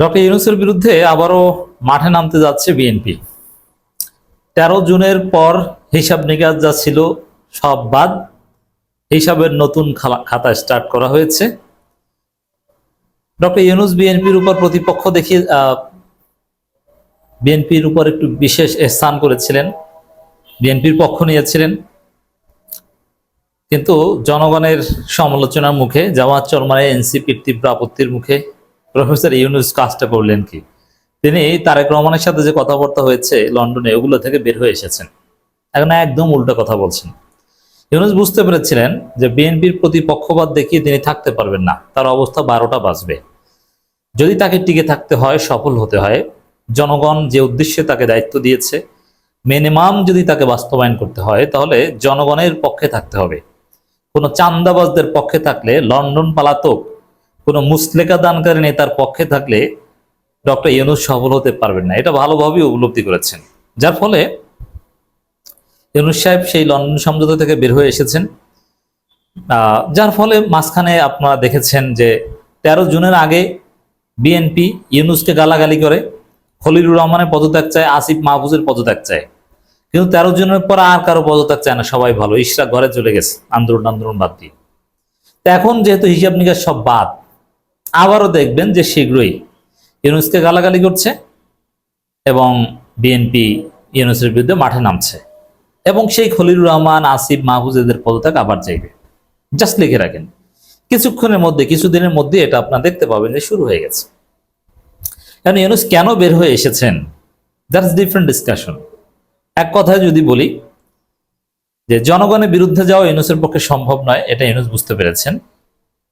Doctor ইউনুসের বিরুদ্ধে আবারও মাঠে নামতে যাচ্ছে বিএনপি। তেরো জুনের পর হিসাব নিকাশ যা ছিল সব বাদ, হিসাবের নতুন খাতা স্টার্ট করা হয়েছে। ডক্টর ইউনুস বিএনপির উপর প্রতিপক্ষ দেখিয়ে বিএনপির উপর একটু বিশেষ স্থান করেছিলেন, বিএনপির পক্ষ নিয়েছিলেন। কিন্তু জনগণের সমালোচনার মুখে, জামাত চরমানে এনসিপির তীব্র আপত্তির মুখে প্রফেসর ইউনুস কাজটা করলেন কি? তিনি তারেক রহমানের সাথে যে কথাবার্তা হয়েছে লন্ডনে, ওগুলো থেকে বের হয়ে এসেছেন। এখন একদম উল্টো কথা বলছেন। ইউনুস বুঝতে পেরেছিলেন যে বিএনপির প্রতি পক্ষপাত দেখিয়ে তিনি থাকতে পারবেন না। তার অবস্থা বারোটা বাজবে। যদি তাকে টিকে থাকতে হয়, সফল হতে হয়, জনগণ যে উদ্দেশ্যে তাকে দায়িত্ব দিয়েছে, মিনিমাম যদি তাকে বাস্তবায়ন করতে হয়, তাহলে জনগণের পক্ষে থাকতে হবে। কোনো চান্দাবাজদের পক্ষে থাকলে লন্ডন পালাতক কোনো মুসলেকা দানকারী নেতার পক্ষে থাকলে ডক্টর ইউনুস সফল হতে পারবেন না। এটা ভালোভাবেই উপলব্ধি করেছেন। যার ফলে ইউনুস সাহেব সেই লন্ডন সমঝোতা থেকে বের হয়ে এসেছেন। যার ফলে মাঝখানে আপনারা দেখেছেন যে তেরো জুনের আগে বিএনপি ইউনুসকে গালাগালি করে, খলিলুর রহমানের পদত্যাগ চায়, আসিফ মাহফুজের পদত্যাগ চায়। কিন্তু তেরো জনের পর আর কারও পদত্যাগ চায় না, সবাই ভালো। ইশরা ঘরে চলে গেছে, আন্দোলন আন্দোলন বাদ দিয়ে। তো এখন যেহেতু হিসাব নিকাশ সব বাদ আবারও দেখবেন যে শীঘ্রই ইউনুসকে গালাগালি করছে এবং বিএনপি ইউনুসের বিরুদ্ধে মাঠে নামছে। এবং সেই খলিলুর রহমান, আসিফ, মাহফুজ এদের পদত্যাগ আবার চাইবে। জাস্ট লিখে রাখেন। কিছুক্ষণের মধ্যে, কিছুদিনের মধ্যে এটা আপনারা দেখতে পাবেন যে শুরু হয়ে গেছে। এখন ইউনুস কেন বের হয়ে এসেছেন? দ্যাটস ডিফারেন্ট ডিসকাশন এক কথায় যদি বলি, যে জনগণের বিরুদ্ধে যাওয়া ইউনুসের পক্ষে সম্ভব নয়, এটা ইউনুস বুঝতে পেরেছেন।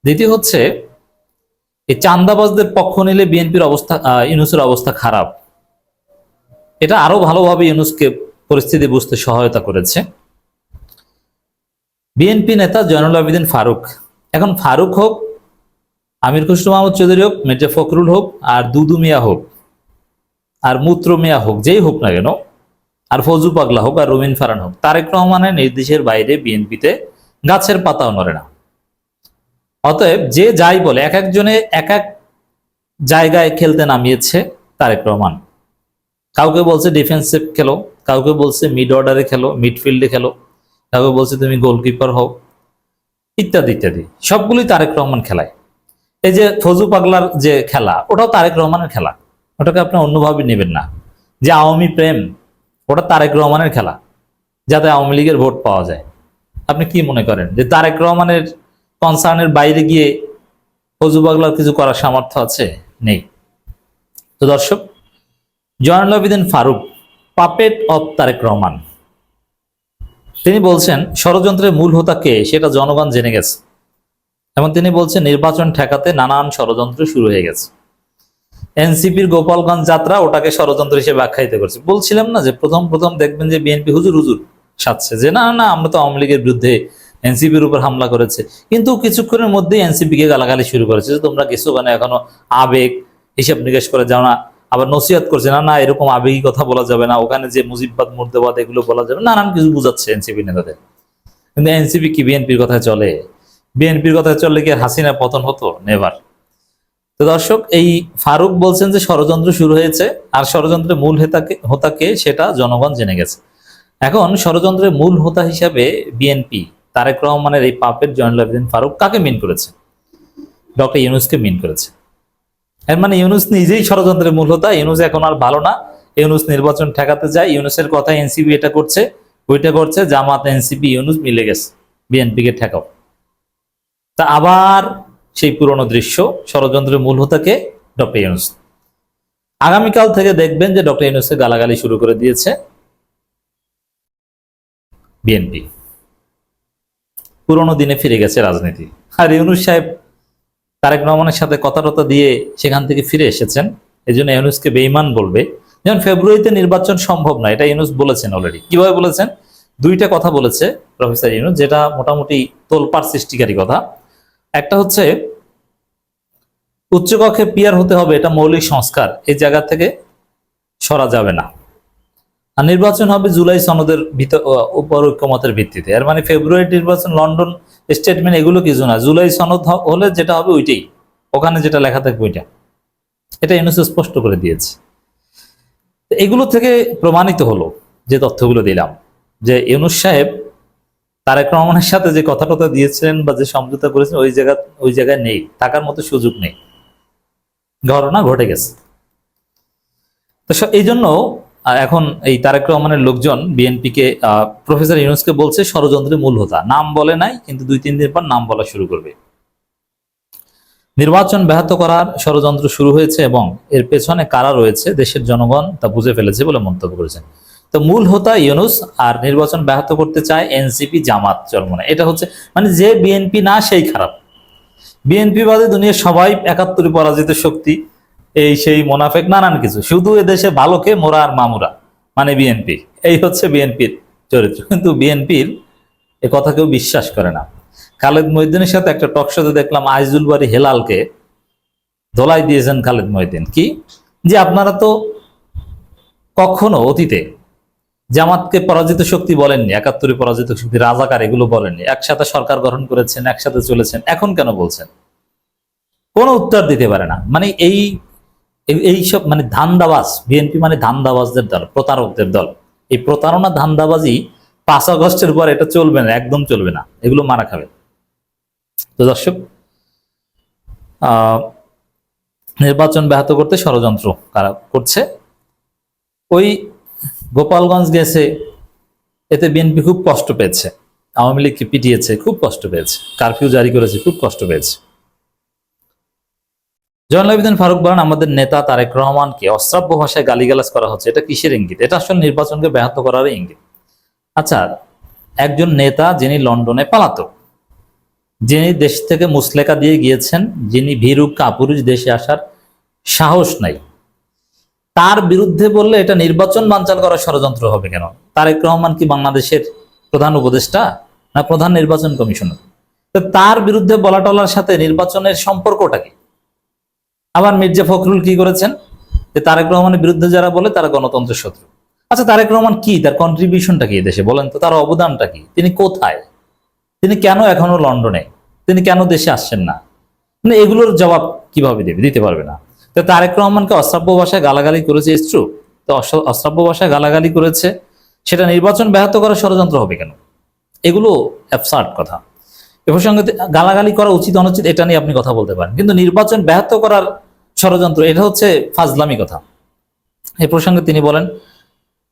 দ্বিতীয় হচ্ছে এই চান্দাবাজদের পক্ষ নিলে বিএনপির অবস্থা ইউনুসের অবস্থা খারাপ। এটা আরও ভালোভাবে ইউনুসকে পরিস্থিতি বুঝতে সহায়তা করেছে। বিএনপি নেতা জয়নুল আবেদিন ফারুক। এখন ফারুক হোক, আমির খুসরু মাহমুদ চৌধুরী হোক, মির্জা ফখরুল হোক, আর দুদু মিয়া হোক, আর মূত্র মিয়া হোক, যেই হোক না কেন, আর ফজু পাগলা হোক, আর রুমিন ফারান হোক, তারেক রহমানের নির্দেশের বাইরে বিএনপিতে গাছের পাতাও নড়ে না। অতএব যে যাই বলে, এক একজনে এক এক জায়গায় খেলতে নামিয়েছে তারেক রহমান। কাউকে বলছে ডিফেন্সিভ খেলো, কাউকে বলছে মিড অর্ডারে খেলো মিডফিল্ডে খেলো, কাউকে বলছে তুমি গোলকিপার হও, ইত্যাদি ইত্যাদি। সবগুলোই তারেক রহমান খেলায়। এই যে ফজু পাগলার যে খেলা, ওটাও তারেক রহমানের খেলা। ওটাকে আপনি অন্যভাবে নেবেন না। যে আওয়ামী প্রেম, ওটা তারেক রহমানের খেলা, যাতে আওয়ামী লীগের ভোট পাওয়া যায়। আপনি কি মনে করেন যে তারেক রহমানের কনসার্নের বাইরে গিয়ে ফজু পাগলার কিছু করার সামর্থ্য আছে? নেই। তো দর্শক, জয়নুল আবেদিন ফারুক, পাপেট অফ তারেক রহমান। তিনি বলছেন, ষড়যন্ত্রের মূল হোতা কে? সেটা জনগণ জেনে গেছে। এবং তিনি বলছেন, নির্বাচন ঠেকাতে নানান ষড়যন্ত্র শুরু হয়ে গেছে। এনসিপির গোপালগঞ্জ যাত্রা ওটাকে ষড়যন্ত্র হিসেবে আখ্যায়িত করছে। বলছিলাম না যে, প্রথম প্রথম দেখবেন যে বিএনপি হুজুর হুজুর সাজছে। যে না না, আমরা তো আওয়ামী লীগের বিরুদ্ধে এনসিপির উপর হামলা করেছে। কিন্তু কিছুক্ষণের মধ্যেই এনসিপি কে গালাগালি শুরু করেছে। যে তোমরা কিছু মানে এখনও আবেগ, হিসাব নিকাশ করে যাও না, আবার নসিহত করছে, না না, এরকম আবেগী কথা বলা যাবে না, ওখানে যে মুজিববাদ, মুর্দাবাদ এগুলো বলা যাবে না নানান কিছু বুঝাচ্ছে এনসিপি নেতাদের। কিন্তু এনসিপি কি বিএনপির কথায় চলে? বিএনপির কথায় চললে কি হাসিনা পতন হতো? নেভার তো দর্শক, এই ফারুক বলছেন যে ষড়যন্ত্র শুরু হয়েছে, আর ষড়যন্ত্রের মূল হেতাকে হোতাকে সেটা জনগণ জেনে গেছে। এখন ষড়যন্ত্রের মূল হোতা হিসাবে বিএনপি। তারেক রহমানের এই পাপের জয়নুল আবেদিন ফারুক কাকে মিন করেছে? ডক্টর ইউনুসকে মিন করেছে। এর মানে ইউনুস নিজেই ষড়যন্ত্রের মূল হতা, ইউনুস এখন আর ভালো না। ইউনুস নির্বাচন ঠেকাতে যায়। ইউনুসের কথা এনসিপি এটা করছে ওইটা করছে, জামাত, এনসিপি, ইউনুস মিলে গেছে। বিএনপিকে ঠেকাও। তা আবার সেই পুরনো দৃশ্য, ষড়যন্ত্রের মূল হোতাকে ডক্টর ইউনুস। আগামীকাল থেকে দেখবেন যে ডক্টর ইউনুসকে গালাগালি শুরু করে দিয়েছে বিএনপি। পুরনো দিনে ফিরে গেছে রাজনীতি। আর ইউনুস সাহেব তারেক রহমানের সাথে কথাটথা দিয়ে সেখান থেকে ফিরে এসেছেন। এই জন্য ইউনুসকে বেইমান বলবে। যেমন ফেব্রুয়ারিতে নির্বাচন সম্ভব না এটা ইউনুস বলেছেন অলরেডি কীভাবে বলেছেন? দুইটা কথা বলেছে প্রফেসর ইউনুস, যেটা মোটামুটি তোলপাড় সৃষ্টিকারী কথা। একটা হচ্ছে, উচ্চকক্ষে পিয়ার হতে হবে, এটা মৌলিক সংস্কার, এই জায়গা থেকে সরা যাবে না। আর নির্বাচন হবে জুলাই সনদের উপর ঐক্যমতের ভিত্তিতে। এর মানে ফেব্রুয়ারি নির্বাচন, লন্ডন স্টেটমেন্ট এগুলো কিছু না। জুলাই সনদ হলে যেটা হবে ওইটাই। ওখানে যেটা লেখা থাকবে ওইটা। এটা ইউনুস স্পষ্ট করে দিয়েছে। এগুলো থেকে প্রমাণিত হলো যে তথ্যগুলো দিলাম। যে ইউনুস সাহেব তারেক রহমানের সাথে যে কথা টথা দিয়েছিলেন বা যে সমঝোতা করেছেন ওই জায়গা ওই জায়গায় নেই। থাকার মতো সুযোগ নেই। ঘটনা ঘটে গেছে। তো এই জন্য এখন এই তারেক রহমানের লোকজন বিএনপিকে প্রফেসর ইউনুসকে বলছে ষড়যন্ত্রের মূল হোতা। নাম বলে নাই, কিন্তু দুই তিন দিন পর নাম বলা শুরু করবে। নির্বাচন ব্যাহত করার ষড়যন্ত্র শুরু হয়েছে এবং এর পেছনে কারা রয়েছে দেশের জনগণ তা বুঝে ফেলেছে বলে মন্তব্য করেছেন। তো মূল হোতা ইউনুস, আর নির্বাচন ব্যাহত করতে চায় এনসিপি জামাত চরমনে এটা হচ্ছে মানে যে বিএনপি না, সেই খারাপ। বিএনপি বাদে দুনিয়ার সবাই একাত্তরে পরাজিত শক্তি। এই সেই মোনাফেক, নানান কিছু। শুধু এদেশে ভালোকে মোরা আর মামুরা মানে বিএনপি। এই হচ্ছে বিএনপির চরিত্র। কিন্তু বিএনপির এ কথা কেউ বিশ্বাস করে না। খালেদ মহিদ্দিনের সাথে একটা টক শোতে দেখলাম আইজুল বাড়ি হেলালকে ধোলাই দিয়েছেন খালেদ মহিদ্দিন কি? যে আপনারা তো কখনো অতীতে জামাতকে পরাজিত শক্তি বলেননি, একাত্তরে পরাজিত শক্তি, রাজাকার এগুলো বলেননি, একসাথে সরকার গঠন করেছেন, একসাথে চলেছেন, এখন কেন বলছেন? কোনো উত্তর দিতে পারে না। মানে এই এই- এইসব মানে ধান্দাবাজ বিএনপি মানে ধান্দাবাজদের দল, প্রতারকদের দল। এই প্রতারণা, ধান্দাবাজি পাঁচ আগস্টের পর এটা চলবে না, একদম চলবে না। এগুলো মারা খাবে। তো দর্শক নির্বাচন ব্যাহত করতে ষড়যন্ত্র কারা করছে? ওই গোপালগঞ্জ গেছে, এতে বিএনপি খুব কষ্ট পেয়েছে। আওয়ামী লীগকে পিটিয়েছে, খুব কষ্ট পেয়েছে। কারফিউ জারি করেছে, খুব কষ্ট পেয়েছে। জয়নাল আবেদিন ফারুক বলেন, আমাদের নেতা তারেক রহমানকে অশ্রাব্য ভাষায় গালিগালাজ করা হচ্ছে। এটা কিসের ইঙ্গিত? এটা আসলে নির্বাচনকে ব্যাহত করার ইঙ্গিত। আচ্ছা একজন নেতা যিনি লন্ডনে পালাতক, যিনি দেশ থেকে মুসলেকা দিয়ে গিয়েছেন, যিনি ভীরু কাপুরুষ দেশে আসার সাহস নাই, তার বিরুদ্ধে বললে এটা নির্বাচন বানচাল করার ষড়যন্ত্র হবে কেন? তারেক রহমান কি বাংলাদেশের প্রধান উপদেষ্টা না প্রধান নির্বাচন কমিশনার? তো তার বিরুদ্ধে বলা টলার সাথে নির্বাচনের সম্পর্কটা কি? আবার মির্জা ফখরুল কি করেছেন? যে তারেক রহমানের বিরুদ্ধে যারা বলে, তারা গণতন্ত্রের শত্রু। আচ্ছা তারেক রহমান কি? তার কন্ট্রিবিউশনটা কি দেশে? বলেন তো, তার অবদানটা কি? তিনি কোথায়? তিনি কেন এখনও লন্ডনে? তিনি কেন দেশে আসছেন না? মানে এগুলোর জবাব কীভাবে দেবে? দিতে পারবে না। তো তারেক রহমানকে অশ্রাব্য ভাষায় গালাগালি করেছে ইস্ট্রু তো অশ্রাব্য ভাষায় গালাগালি করেছে, সেটা নির্বাচন ব্যাহত করার ষড়যন্ত্র হবে কেন? এগুলো অ্যাবসার্ড কথা। এ প্রসঙ্গে গালাগালি করা উচিত, অনুচিত, এটা নিয়ে আপনি কথা বলতে পারেন। কিন্তু নির্বাচন ব্যাহত করার ষড়যন্ত্র, এটা হচ্ছে ফাজলামি কথা। এ প্রসঙ্গে তিনি বলেন,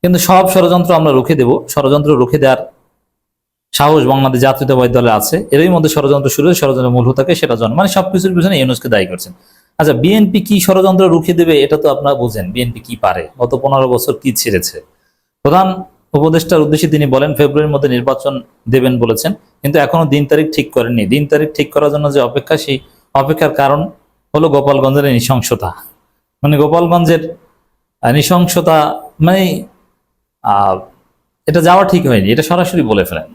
কিন্তু সব ষড়যন্ত্র আমরা রুখে দেব। ষড়যন্ত্র রুখে দেওয়ার সাহস বাংলাদেশ জাতীয়তাবাদী দলে আছে। এরই মধ্যে ষড়যন্ত্র শুরু ষড়যন্ত্র মূল থাকে সেটা জন মানে সবকিছুর পিছনে ইউনুসকে দায়ী করছেন। আচ্ছা বিএনপি কি ষড়যন্ত্র রুখে দেবে এটা তো আপনারা বুঝেন, বিএনপি কি পারে? গত পনেরো বছর কি ছেড়েছে? প্রধান উপদেষ্টার উদ্দেশ্যে তিনি বলেন, ফেব্রুয়ারির মধ্যে নির্বাচন দেবেন বলেছেন। কিন্তু এখনও দিন তারিখ ঠিক করেননি। দিন তারিখ ঠিক করার জন্য যে অপেক্ষা, সেই অপেক্ষার কারণ হলো গোপালগঞ্জের নৃশংসতা। মানে গোপালগঞ্জের নৃশংসতা মানে এটা যাওয়া ঠিক হয়নি, এটা সরাসরি বলে ফেলেন।